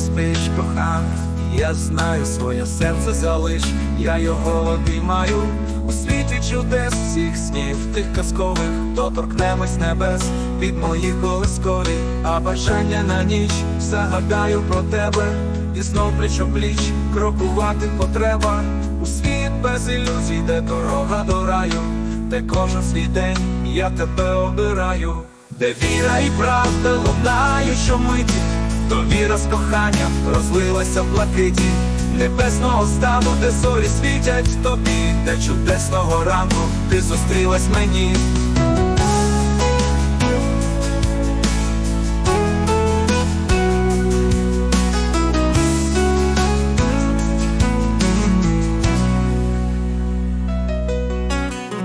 спиш, кохана, я знаю, своє серце залиш, я його обіймаю. У світі чудес всіх снів, тих казкових, доторкнемось небес. Від моїх колискові, а бажання на ніч. Загадаю про тебе, і знов пліч пліч. Крокувати потреба. У світ без ілюзій, де дорога до раю, де кожен свій день я тебе обираю, де віра і правда лунають щомиті, то віра з коханням розлилася в блакиті. Небесного стану, де зорі світять тобі, де чудесного ранку ти зустрілась мені.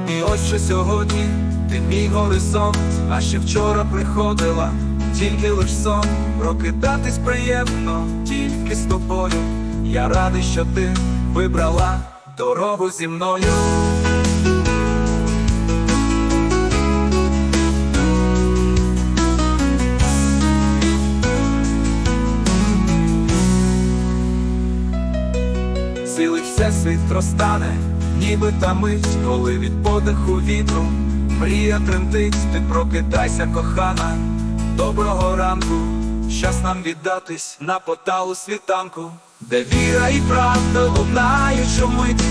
І ось що сьогодні ти мій горизонт, а ще вчора приходила, тільки лиш сон, прокидатись приємно, тільки з тобою. Я радий, що ти вибрала дорогу зі мною. Цілий всесвіт розтане, ніби та мить, коли від подиху вітру мрія тремтить, ти прокидайся, кохана, доброго ранку, щас нам віддатись на поталу світанку, де віра і правда лунають шумить,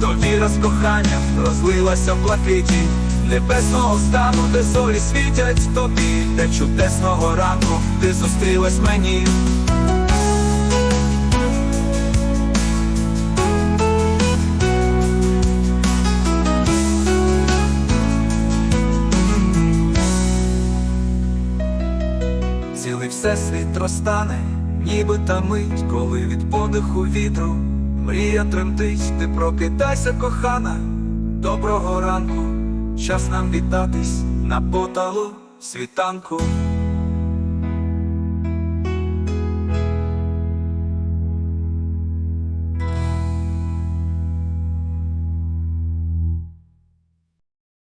то віра з коханням розлилася в блакиті. Небесного стану, де зорі світять тобі, де чудесного ранку ти зустрілась мені. Всесвіт розтане, ніби та мить, коли від подиху вітру мрія тремтить, ти прокидайся, кохана, доброго ранку, час нам вітатись на поталу світанку.